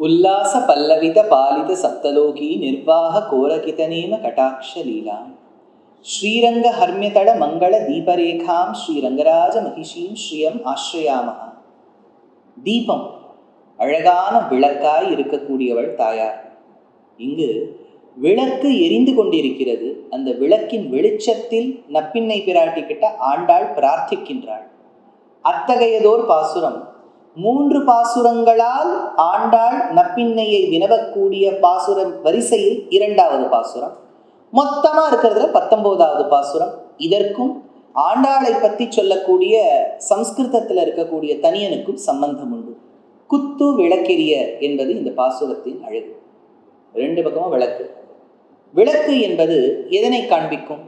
ಉಲ್ಲಾಸ ಪಲ್ಲವಿತ ಪಾಲಿತ ಸಪ್ತಲೋಕಿ ನಿರ್ವಾಹ ಕೋರಕಿತನೇಮ ಕಟಾಕ್ಷ ಲೀಲಾ ಶ್ರೀರಂಗ ಹರ್ಮ್ಯತಡ ಮಂಗಳ ದೀಪರೇಖಾಂ ಶ್ರೀರಂಗರಾಜ மகிஷீம் ஸ்ரீயம் ஆஸ்ரயாமக தீபம் அழகான விளக்காய் இருக்கக்கூடியவள் தாயார் இங்கு விளக்கு எரிந்து கொண்டிருக்கிறது அந்த விளக்கின் வெளிச்சத்தில் நப்பின்னை பிராட்டி கிட்ட ஆண்டாள் பிரார்த்திக்கின்றாள் அத்தகையதோர் பாசுரம் மூன்று பாசுரங்களால் ஆண்டாள் நப்பின்னையை வினவக்கூடிய பாசுரம் வரிசையில் இரண்டாவது பாசுரம். மொத்தமா இருக்கிறதுல பத்தொன்பதாவது பாசுரம். இதற்கும் ஆண்டாளை பற்றி சொல்லக்கூடிய சம்ஸ்கிருதத்தில் இருக்கக்கூடிய தனியனுக்கும் சம்பந்தம் உண்டு. குத்து விளக்கெரிய என்பது இந்த பாசுரத்தின் அழகு. ரெண்டு பக்கமும் விளக்கு. விளக்கு என்பது எதனை காண்பிக்கும்?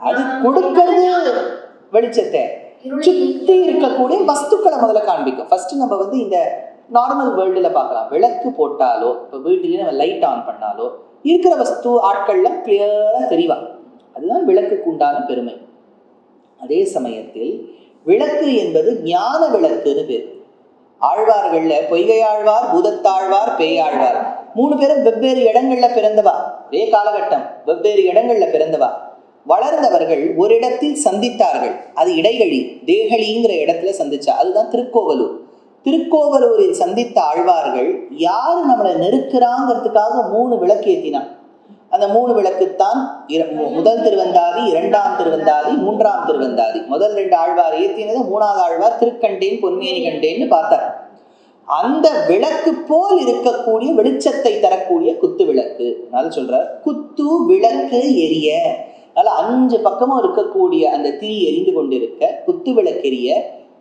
அது கொடுக்கிறது வெளிச்சத்தை. சுத்தி இருக்கக்கூடிய வஸ்துக்களை முதல்ல காண்பிக்கும். ஃபர்ஸ்ட் நம்ம வந்து இந்த நார்மல் வேர்ல்டில் பார்க்கலாம். விளக்கு போட்டாலோ இப்போ வீட்டிலேயே நம்ம லைட் ஆன் பண்ணாலோ இருக்கிற வஸ்து ஆட்கள்லாம் கிளியராக தெரிவா. அதுதான் விளக்குக்கு உண்டான பெருமை. அதே சமயத்தில் விளக்கு என்பது ஞான விளக்குன்னு பேர். ஆழ்வார்கள்ல பொய்கையாழ்வார் பூதத்தாழ்வார் பேயாழ்வார் மூணு பேரும் வெவ்வேறு இடங்கள்ல பிறந்தவா. ஒரே காலகட்டம். வெவ்வேறு இடங்கள்ல பிறந்தவா. வளர்ந்தவர்கள் ஒரு இடத்தில் சந்தித்தார்கள். அது இடைகழி தேகலிங்கிற இடத்துல சந்திச்சா அதுதான் திருக்கோவலூர். திருக்கோவலூரில் சந்தித்த ஆழ்வார்கள் யாரு நம்மளை நெருக்கிறாங்கிறதுக்காக மூணு விளக்கு ஏற்றினான் அந்த மூணு விளக்குத்தான் இர- மு- முதல் திருவந்தாதி இரண்டாம் திருவந்தாதி மூன்றாம் திருவந்தாதி. முதல் ரெண்டு ஆழ்வார் ஏத்தினது மூணாவது ஆழ்வார் திருக்கண்டேன் பொன்மேனி கண்டேன்னு பார்த்தார். அந்த விளக்கு போல் இருக்கக்கூடிய வெளிச்சத்தை தரக்கூடிய குத்து விளக்கு. அதனால சொல்ற குத்து விளக்கு எரிய அதனால் அஞ்சு பக்கமும் இருக்கக்கூடிய அந்த திரி எரிந்து கொண்டிருக்க குத்து விளக்கு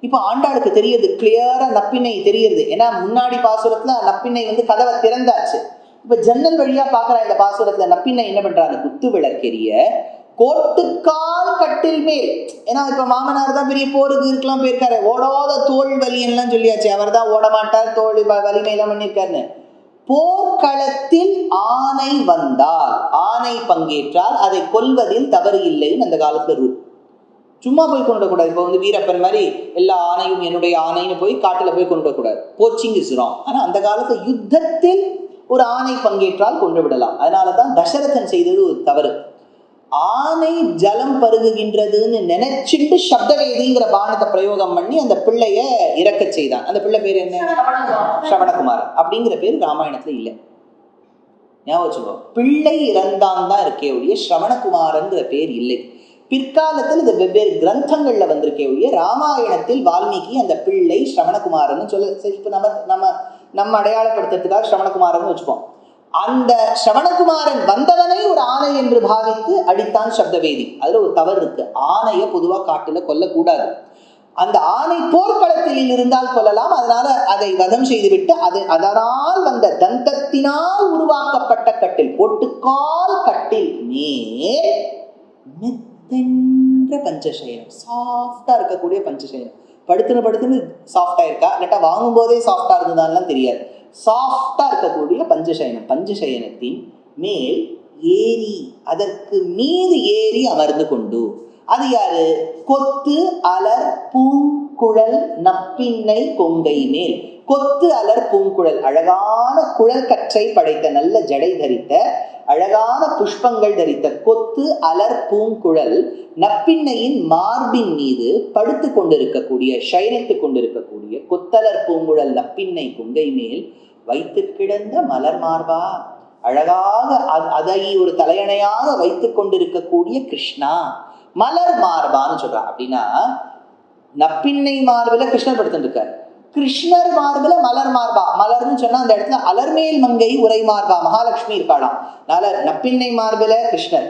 இப்போ ஆண்டாளுக்கு தெரியுது கிளியரா நப்பினை தெரியுது ஏன்னா முன்னாடி பாசுரத்துல நப்பினை வந்து கதவை திறந்தாச்சு. இப்ப ஜன்னல் வழியா பாக்குறா இந்த பாசுரத்துல நப்பினை என்ன பண்றாங்க? குத்து விளக்கெரிய கோட்டுக்கால் கட்டில் மேல். ஏன்னா இப்ப மாமனார் தான் பெரிய போருக்கு இருக்கலாம் போயிருக்காரு. ஓடாத தோல் வலியெல்லாம் சொல்லியாச்சு. அவர் தான் ஓட மாட்டார் தோல் வலிமை வலிமையெல்லாம் பண்ணியிருக்காருன்னு. போர்க்களத்தில் ஆணை வந்தால் ஆணை பங்கேற்றால் அதை கொல்வதில் தவறு இல்லைன்னு அந்த காலத்துல ரூல். சும்மா போய் கொண்டு கூடாது இப்போ வந்து வீரப்பன் மாதிரி எல்லா ஆணையும் என்னுடைய ஆணைன்னு போய் காட்டுல போய் கொண்டு கூடாது போச்சிங் இஸ் ராங் ஆனா அந்த காலத்து யுத்தத்தில் ஒரு ஆணை பங்கேற்றால் கொண்டு விடலாம். அதனால தான் தசரதன் செய்தது ஒரு தவறு. ஆணை ஜலம் பருகுகின்றதுன்னு நினைச்சிட்டு சப்தவேதிங்கிற பானத்தை பிரயோகம் பண்ணி அந்த பிள்ளைய இறக்கச் செய்தான். அந்த பிள்ளை பேர் என்ன? ஸ்ரவணகுமார் அப்படிங்கிற பேர் ராமாயணத்துல இல்லை. ஞாபகம் வச்சுக்கோ. பிள்ளை இறந்தான் தான் இருக்கே ஒழிய ஸ்ரவணகுமாரங்கிற பேர் இல்லை. பிற்காலத்தில் இது வெவ்வேறு கிரந்தங்கள்ல வந்திருக்கே ஒழிய ராமாயணத்தில் வால்மீகி அந்த பிள்ளை ஸ்ரவணகுமாரன்னு சொல்ல சரி இப்போ நம்ம நம்ம நம்ம அடையாளப்படுத்துறதுக்காக ஸ்ரவணகுமாரன் வச்சுப்போம். அந்த சவணகுமாரன் வந்தவனை ஒரு ஆணை என்று பாவித்து அடித்தான் சப்தவேதி. அதுல ஒரு தவறு இருக்கு. ஆணையை பொதுவா காட்டுல கொல்லக்கூடாது. அந்த ஆணை போர்க்களத்தில் இருந்தால் கொள்ளலாம் அதனால அதை வதம் செய்துவிட்டு அது அதனால் வந்த தந்தத்தினால் உருவாக்கப்பட்ட கட்டில் ஒட்டுக்கால் கட்டில் மேல் மெத்தென்ற பஞ்சசயனம். சாஃப்டா இருக்கக்கூடிய பஞ்சசயனம். படுத்துன படுத்துன்னு சாஃப்டா இருக்கா? இல்லாட்டா வாங்கும் போதே சாஃப்டா இருந்ததான்லாம் தெரியாது. சாஃப்டா இருக்கக்கூடிய பஞ்சசயனம். பஞ்சசயனத்தின் மேல் ஏறி அதற்கு மீது ஏறி அமர்ந்து கொண்டு அது யாரு? கொத்து அலர் பூங்குழல் நப்பின்னை கொங்கை மேல். கொத்து அலர் பூங்குழல். அழகான குழல் கற்றை படைத்த நல்ல ஜடை தரித்த அழகான புஷ்பங்கள் தரித்த கொத்து அலர் பூங்குழல் நப்பின்னையின் மார்பின் மீது படுத்து கொண்டிருக்கக்கூடிய சயனித்துக் கொண்டிருக்கக்கூடிய கொத்தலர் பூங்குழல் நப்பின்னை கொங்கை மேல் வைத்து கிடந்த மலர் மார்பா? அழகாக அதை ஒரு தலையணையாக வைத்துக் கொண்டிருக்கக்கூடிய கிருஷ்ணா. மலர் மார்பான்னு சொல்றான் அப்படின்னா நப்பின்னை மார்பில கிருஷ்ணர் படுத்துட்டு கிருஷ்ணர் மார்பில மலர் மார்பா மலர்னு சொன்னா அந்த இடத்துல அலர்மேல் மங்கை உரை மார்பா மகாலட்சுமி இருக்காளாம் அதனால நப்பின்னை மார்பில கிருஷ்ணர்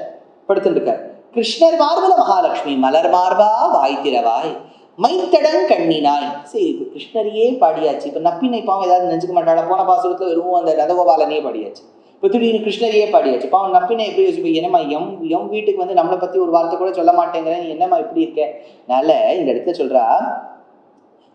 படுத்துட்டு கிருஷ்ணர் மார்பில மகாலட்சுமி மலர் மார்பா வாய் திறவாய் மைத்தடன் கண்ணினாய். சரி இப்ப கிருஷ்ணரையே பாடியாச்சு. இப்ப நப்பின்னை பாவம் ஏதாவது நினைச்சுக்க மாட்டாளா? போன பாசுரத்துல வெறும் அந்த ரதகோபாலனையே பாடியாச்சு. இப்போ திடீர்னு கிருஷ்ணரையே பாடியாச்சு. பாவம் நப்பினை எப்படி யோசிப்ப என்னம்மா எம் எம் வீட்டுக்கு வந்து நம்மளை பத்தி ஒரு வார்த்தை கூட சொல்ல மாட்டேங்கிற நீ என்னம்மா இப்படி இருக்க? அதனால இந்த இடத்துல சொல்றா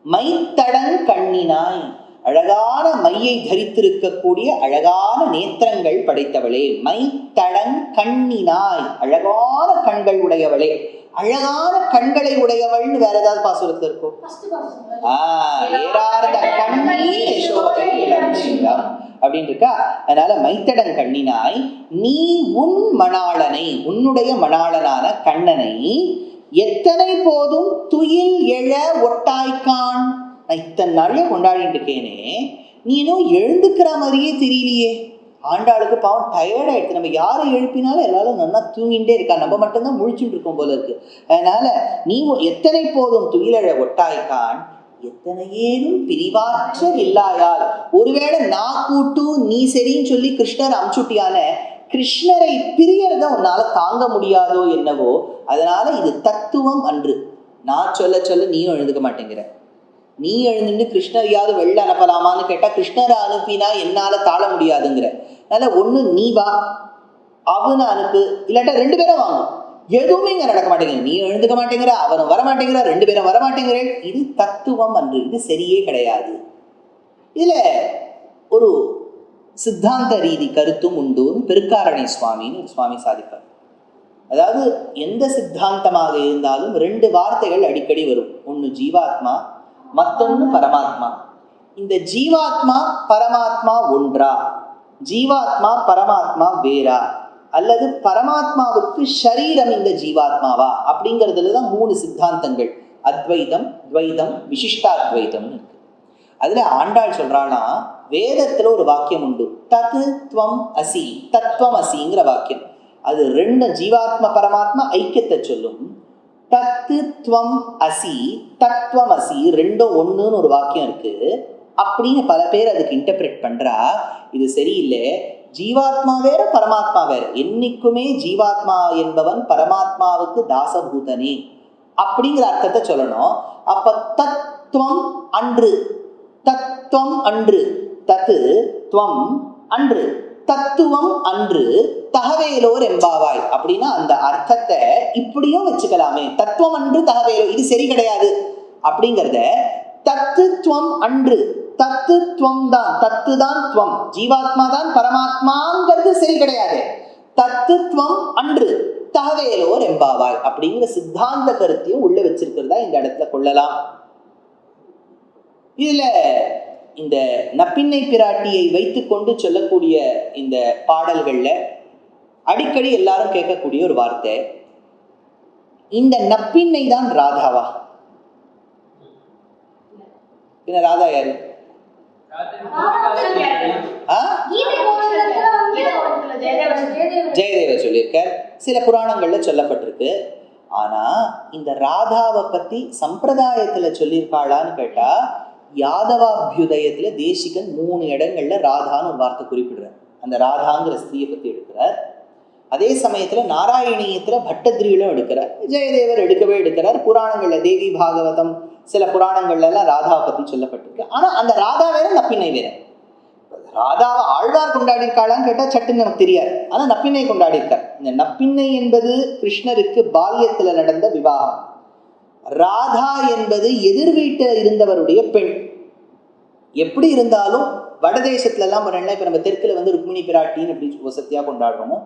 மைத்தடன் கண்ணினாய் அழகான மையை தரித்திருக்கக்கூடிய அழகான நேத்திரங்கள் படைத்தவளே மைத்தடன் கண்ணினாய் அழகான கண்கள் உடையவளே அழகான கண்களை உடையவள்னு வேற ஏதாவது பாசுரத்துல இருக்கும் ஆஹ் ஏறார்ந்த கண்ணி அப்படின்னு இருக்கா அதனால மைத்தடன் கண்ணினாய் நீ உன் மணாளனை உன்னுடைய மணாளனான கண்ணனை எத்தனை போதும் துயில் எழ ஒட்டாய்க்கான்? நான் இத்தனை நாளே கொண்டாடிட்டு இருக்கேனே நீ இன்னும் எழுந்துக்கிற மாதிரியே தெரியலையே. ஆண்டாளுக்கு பாவம் டயர்ட் ஆயிடுச்சு. நம்ம யாரை எழுப்பினாலும் எல்லாரும் நல்லா தூங்கிட்டே இருக்கா நம்ம மட்டும்தான் முழிச்சுட்டு இருக்கோம் போல இருக்கு. அதனால நீ எத்தனை போதும் துயிலழ ஒட்டாய்க்கான்? எத்தனையேனும் பிரிவாற்றல் இல்லாயால் ஒருவேளை நான் கூட்டு நீ சரின்னு சொல்லி கிருஷ்ணர் அமுச்சுட்டியான கிருஷ்ணரை பிரியறத உன்னால தாங்க முடியாதோ என்னவோ அதனால இது தத்துவம் அன்று. நான் சொல்ல சொல்ல நீயும் எழுந்துக்க மாட்டேங்கிற. நீ எழுந்துட்டு கிருஷ்ணரையாவது வெளில அனுப்பலாமான்னு கேட்டா கிருஷ்ணரை அனுப்பினா என்னால தாழ முடியாதுங்கிற. அதனால ஒன்று நீ வா. அவனை அனுப்பு. இல்லாட்டா ரெண்டு பேரும் வாங்கும் எதுவுமே இங்க நடக்க மாட்டேங்குது. நீ எழுந்துக்க மாட்டேங்கிற அவரும் வர மாட்டேங்கிற ரெண்டு பேரும் வர மாட்டேங்கிறேன் இது தத்துவம் அன்று இது சரியே கிடையாது. இதுல ஒரு சித்தாந்த ரீதி கருத்தும் உண்டுன்னு பெருக்காரணி சுவாமின்னு ஒரு சுவாமி சாதிப்பார். அதாவது எந்த சித்தாந்தமாக இருந்தாலும் ரெண்டு வார்த்தைகள் அடிக்கடி வரும். ஒன்று ஜீவாத்மா மற்றொன்று பரமாத்மா. இந்த ஜீவாத்மா பரமாத்மா ஒன்றா? ஜீவாத்மா பரமாத்மா வேறா? அல்லது பரமாத்மாவுக்கு ஷரீரம் இந்த ஜீவாத்மாவா? அப்படிங்கிறதுல தான் மூணு சித்தாந்தங்கள். அத்வைதம் துவைதம் விசிஷ்டாத்வைதம்னு இருக்கு. அதுல ஆண்டாள் சொல்றானா வேதத்துல ஒரு வாக்கியம் உண்டு. தத்து துவம் அசி. தத்துவம் அசிங்கிற வாக்கியம். அது ரெண்டு ஜீவாத்ம பரமாத்மா ஐக்கியத்தை சொல்லும். தத்து துவம் அசி தத்துவம் அசி ரெண்டும் ஒண்ணுன்னு ஒரு வாக்கியம் இருக்கு. அப்படின்னு பல பேர் அதுக்கு இன்டர்பிரேட் பண்றா. இது சரியில்லை. ஜீவாத்மா வேற பரமாத்மா வேற. என்னைக்குமே ஜீவாத்மா என்பவன் பரமாத்மாவுக்கு தாசபூதனே. அப்படிங்கிற அர்த்தத்தை சொல்லணும். அப்ப தத்துவம் அன்று. தத்துவம் அன்று. தத்து துவம் அன்று. தத்துவம் அன்று. தகவேலோர் எம்பாவாய் அப்படின்னா அந்த அர்த்தத்தை இப்படியும் வச்சுக்கலாமே. தத்துவம் அன்று தகவேலோ இது சரி கிடையாது. அப்படிங்கிறத தத்துவம் அன்று. தத்துவம் தான் தத்து தான் துவம். ஜீவாத்மா தான் பரமாத்மாங்கிறது சரி கிடையாது. தத்துவம் அன்று தகவேலோர் எம்பாவாய் அப்படிங்கிற சித்தாந்த கருத்தையும் உள்ள வச்சிருக்கிறதா இந்த இடத்துல கொள்ளலாம். இதுல இந்த நப்பின்னை பிராட்டியை வைத்துக்கொண்டு சொல்லக்கூடிய இந்த பாடல்கள்ல அடிக்கடி எல்லாரும் கேட்கக்கூடிய ஒரு வார்த்தை. இந்த நப்பின்னை தான் ராதாவா? பின்ன ராதா யாரு? ஜெயதேவ சொல்லியிருக்கார். சில புராணங்கள்ல சொல்லப்பட்டிருக்கு. ஆனா இந்த ராதாவை பத்தி சம்பிரதாயத்துல சொல்லியிருக்காளான்னு கேட்டா யாதவாபியுதயத்துல தேசிகன் மூணு இடங்கள்ல ராதான்னு ஒரு வார்த்தை குறிப்பிடுறார். அந்த ராதாங்கிற ஸ்திரியை பத்தி எடுக்கிறார். அதே சமயத்துல நாராயணியத்துல பட்டத்ரியிலும் எடுக்கிறார். ஜெயதேவர் எடுக்கவே எடுக்கிறார். புராணங்கள்ல தேவி பாகவதம் சில புராணங்கள்லாம் ராதாவை பற்றி சொல்லப்பட்டிருக்கு. ஆனால் அந்த ராதா வேற நப்பினை வேற. ராதாவை ஆழ்வார் கொண்டாடி இருக்காளான்னு கேட்டால் சட்டுன்னு நமக்கு தெரியாது. ஆனால் நப்பினை கொண்டாடி இருக்கார் இந்த நப்பினை என்பது கிருஷ்ணருக்கு பால்யத்தில் நடந்த விவாகம். ராதா என்பது எதிர் வீட்டில் இருந்தவருடைய பெண். எப்படி இருந்தாலும் வடதேசத்துலலாம் போனேன்னா இப்போ நம்ம தெற்கில் வந்து ருக்மிணி பிராட்டின்னு அப்படி வசதியா கொண்டாடுறோமோ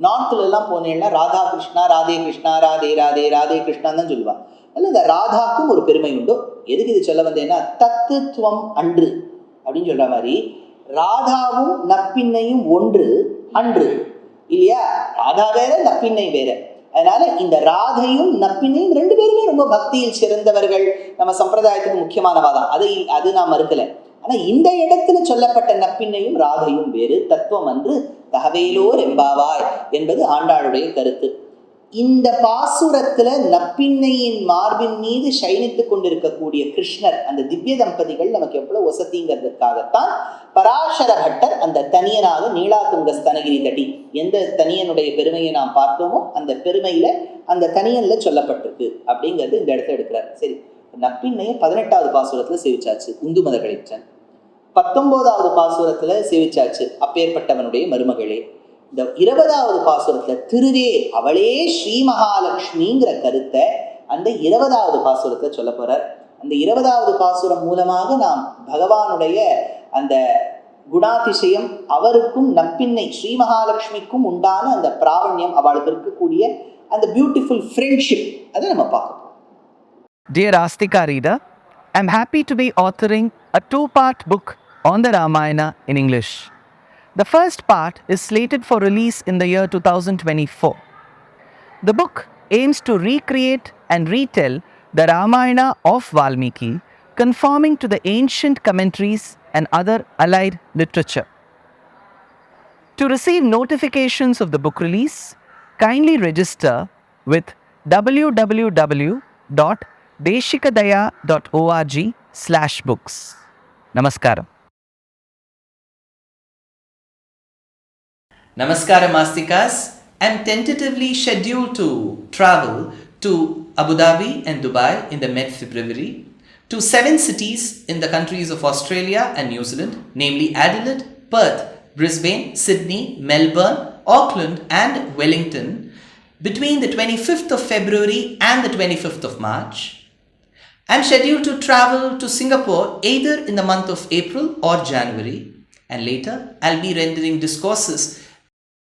நார்த்துலலாம் போனேன்னா ராதா கிருஷ்ணா ராதே கிருஷ்ணா ராதே ராதே ராதே கிருஷ்ணான்னு தான் சொல்லுவாள் அல்லது இந்த ராதாக்கும் ஒரு பெருமை உண்டு? எதுக்கு இது சொல்ல வந்தேன்னா தத்துவம் அன்று அப்படின்னு சொல்ற மாதிரி ராதாவும் நப்பின்னையும் ஒன்று அன்று. இல்லையா? ராதா வேற நப்பின்னை வேற. அதனால இந்த ராதையும் நப்பின்னையும் ரெண்டு பேருமே ரொம்ப பக்தியில் சிறந்தவர்கள். நம்ம சம்பிரதாயத்துக்கு முக்கியமானவா தான் அதை அது நான் மறுக்கல. ஆனா இந்த இடத்துல சொல்லப்பட்ட நப்பின்னையும் ராதையும் வேறு. தத்துவம் அன்று தகவேலோர் எம்பாவாய் என்பது ஆண்டாளுடைய கருத்து. இந்த பாசுரத்துல நப்பின்னையின் மார்பின் மீது சயனித்துக் கொண்டிருக்கக்கூடிய கிருஷ்ணர் அந்த திவ்ய தம்பதிகள் நமக்கு எவ்வளவு வசதிங்கிறதுக்காகத்தான் பராசர பட்டர் அந்த தனியனாக நீலாதுங்க ஸ்தனகிரி தடி எந்த தனியனுடைய பெருமையை நாம் பார்த்தோமோ அந்த பெருமையில அந்த தனியன்ல சொல்லப்பட்டிருக்கு அப்படிங்கிறது இந்த இடத்துல எடுக்கிறார். சரி நப்பின்னையை பதினெட்டாவது பாசுரத்துல சேவிச்சாச்சு உந்து மத கழிச்சன் பத்தொன்பதாவது பாசுரத்துல சேவிச்சாச்சு அப்பேற்பட்டவனுடைய மருமகளே. இந்த இருபதாவது பாசுரத்துல திருவே அவளே ஸ்ரீ மகாலட்சுமிங்கிற கருத்தை அந்த இருபதாவது பாசுரத்தை சொல்ல போறார் அந்த இருபதாவது பாசுரம் மூலமாக நாம் பகவானுடைய அந்த குணாதிசயம் அவருக்கும் நப்பின்னை ஸ்ரீ மகாலட்சுமிக்கும் உண்டான அந்த பிராவண்யம் அவளுக்கு இருக்கக்கூடிய அந்த பியூட்டிஃபுல் ஃப்ரெண்ட்ஷிப் அதை நம்ம பார்க்க போறோம் Dear Astika reader, I'm happy to be authoring a two part book on the Ramayana in English. The first part is slated for release in the year 2024. The book aims to recreate and retell the Ramayana of Valmiki, conforming to the ancient commentaries and other allied literature. To receive notifications of the book release, kindly register with www.deshikadaya.org slash books. Namaskaram. Namaskaram Astikas. I'm tentatively scheduled to travel to Abu Dhabi and Dubai in the mid February, to seven cities in the countries of Australia and New Zealand, namely Adelaide, Perth, Brisbane, Sydney, Melbourne, Auckland, and Wellington, between the 25th of February and the 25th of March. I'm scheduled to travel to Singapore either in the month of April or January, and later I'll be rendering discourses